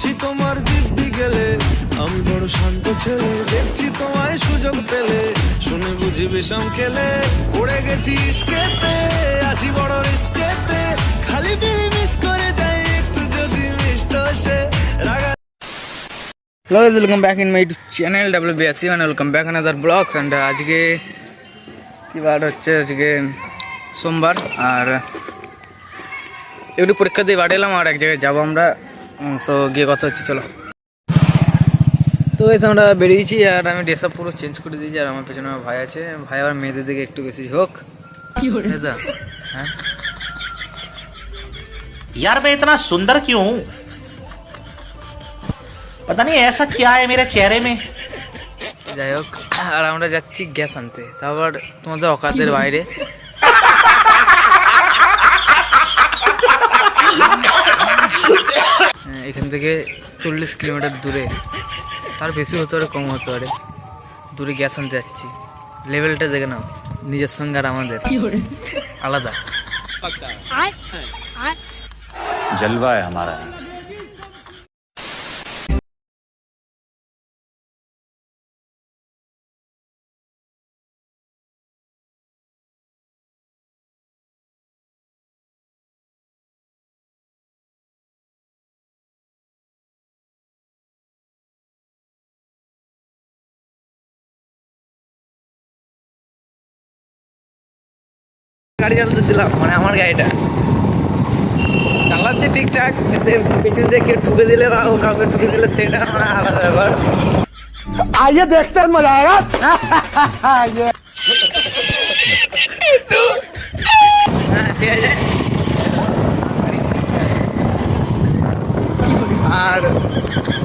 শুনেছি তোমার দিব্যি গেলে। আমি বড় শান্ত ছেলে দেখছি তোমায় সুযোগ পেলে। শুনে বুঝি বিষম খেলে পড়ে গেছি ইস্কেতে। আছি বড় রিস্কেতে খালি বিলি মিস করে যাই একটু যদি মিষ্ট সে। রাগা welcome back in my YouTube channel WBSC and welcome back another vlogs and uh, আজকে কি বার হচ্ছে? আজকে সোমবার। আর একটু পরীক্ষা দিয়ে বাড়ি এলাম আর এক জায়গায় যাব আমরা। সো গিয়ে কথা হচ্ছে চলো তো এসে আমরা বেরিয়েছি আর আমি ড্রেস আপ পুরো চেঞ্জ করে দিয়েছি আর আমার পেছনে আমার ভাই আছে ভাই আবার মেয়েদের দিকে একটু বেশি হোক হ্যাঁ यार मैं इतना सुंदर क्यों हूं पता नहीं ऐसा क्या है मेरे चेहरे में যাই হোক আর আমরা যাচ্ছি গ্যাস আনতে তারপর তোমাদের অকাতের বাইরে হ্যাঁ, এখান থেকে চল্লিশ কিলোমিটার দূরে। তার বেশি হতে পারে কম হতে পারে। দূরে গ্যাস আনতে যাচ্ছি। লেভেলটা দেখে নাও নিজের সঙ্গে আর আমাদের। আলাদা। হ্যাঁ। জলবায় আমার। গাড়ি চালাতে দিলাম মানে আমার গাড়িটা। চালাচ্ছে ঠিকঠাক পিছন দিয়ে ঠুকে দিলে বা কাউকে ঠুকে দিলে সেটা মানে আলাদা ব্যাপার। আইয়ে দেখতে মজা আয়া হ্যাঁ? আর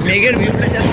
মেঘের ভিউটা জাস্ট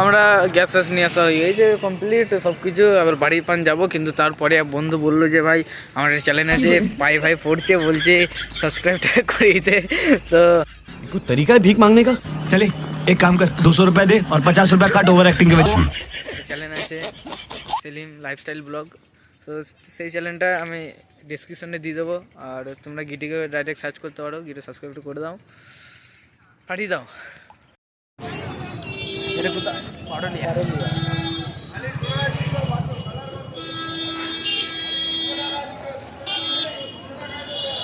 আমরা গ্যাস ফ্যাস নিয়ে আসা হয়ে গেছে কমপ্লিট সব কিছু আবার বাড়ি পান যাবো কিন্তু তারপরে এক বন্ধু বললো যে ভাই আমার একটা চ্যানেল আছে ভাই ভাই পড়ছে বলছে সাবস্ক্রাইবটা করে দিতে তো कोई तरीका है भीख मांगने का चले एक काम कर दो सौ रुपया दे और पचास रुपया काट ओवर एक्टिंग के वजह চ্যানেল আছে সেলিম লাইফস্টাইল ব্লগ তো সেই চ্যানেলটা আমি ডিসক্রিপশনে দিয়ে দেবো আর তোমরা গিটিকে ডাইরেক্ট সার্চ করতে পারো গিটে সাবস্ক্রাইব করে দাও পাঠিয়ে দাও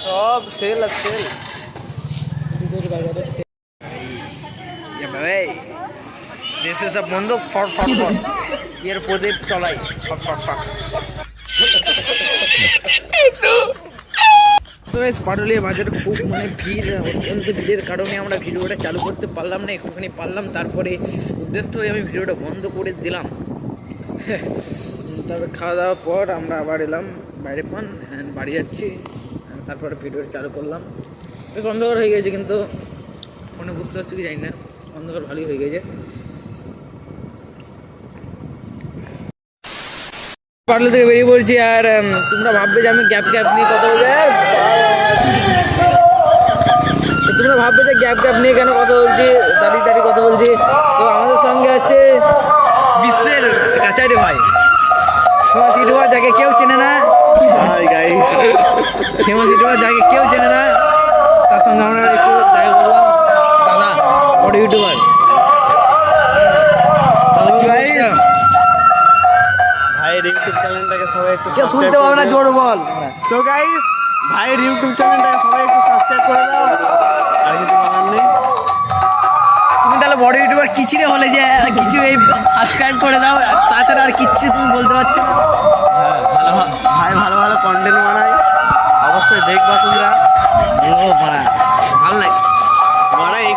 সব সেল আর বন্ধ ফট ফট ফট। এর প্রদীপ চলাই। ফট ফট ফট। তো বেশ পাটুলিয়া বাজারে খুব মানে ভিড়, অত্যন্ত ভিড়ের কারণে আমরা ভিডিওটা চালু করতে পারলাম না, একটুখানি পারলাম, তারপরে উদ্দেশ্য হয়ে আমি ভিডিওটা বন্ধ করে দিলাম। তবে খাওয়া দাওয়ার পর আমরা আবার এলাম, বাইরে পান হ্যাঁ বাড়ি যাচ্ছি আর তারপরে ভিডিওটা চালু করলাম। বেশ অন্ধকার হয়ে গেছে কিন্তু ফোনে বুঝতে পারছি কি জানি না, অন্ধকার ভালোই হয়ে গেছে। পাটলা থেকে বেরিয়ে পড়ছি আর তোমরা ভাববে যে আমি গ্যাপ গ্যাপ নিয়ে কথা বলছি। তো তোমরা ভাববে যে গ্যাপ গ্যাপ নিয়ে কেন কথা বলছি? দাঁড়িয়ে দাঁড়িয়ে কথা বলছি। তো আমাদের সঙ্গে আছে বিশ্বের কাছারি ভাই। ফেমাস ইউটিউবার যাকে কেউ চেনে না। ফেমাস ইউটিউবার যাকে কেউ চেনে না। তার সঙ্গে আমরা একটু দেখা করলাম। দাদা বড় ইউটিউবার। ভাইয়ের ইউটিউব চ্যানেলটাকে সবাই একটু শুনতে পাবে না জোর বল। তো গাইস ভাইয়ের ইউটিউব চ্যানেলটাকে সবাই একটু সাবস্ক্রাইব করে দাও। আর কিছু বলার নেই? তুমি তাহলে বড় ইউটিউবার কিচিরে হলে যে কিছু এই সাবস্ক্রাইব করে দাও তাছাড়া আর কিচ্ছু তুমি বলতে পারছ না। হ্যাঁ ভালো ভাই ভালো ভালো কন্টেন্ট বানায়। অবশ্যই দেখবা তোমরা। ভালো লাগে।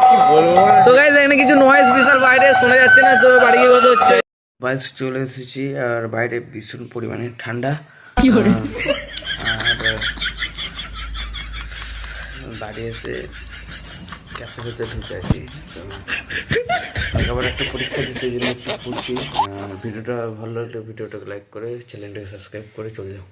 কি বলব সো গাইস এখানে কিছু নয়েজ বিশাল বাইরে শোনা যাচ্ছে না তো বাড়ি গিয়ে কথা হচ্ছে। বাইরে চলে এসেছি আর বাইরে ভীষণ পরিমাণে ঠান্ডা। আর বাড়ি এসে ক্যাফে খেতে ঢুকে আছি। আবার একটা পরীক্ষা দিতে জন্য একটু পড়ছি ভিডিওটা ভালো লাগলে ভিডিওটাকে লাইক করে চ্যানেলটাকে সাবস্ক্রাইব করে চলে যাও।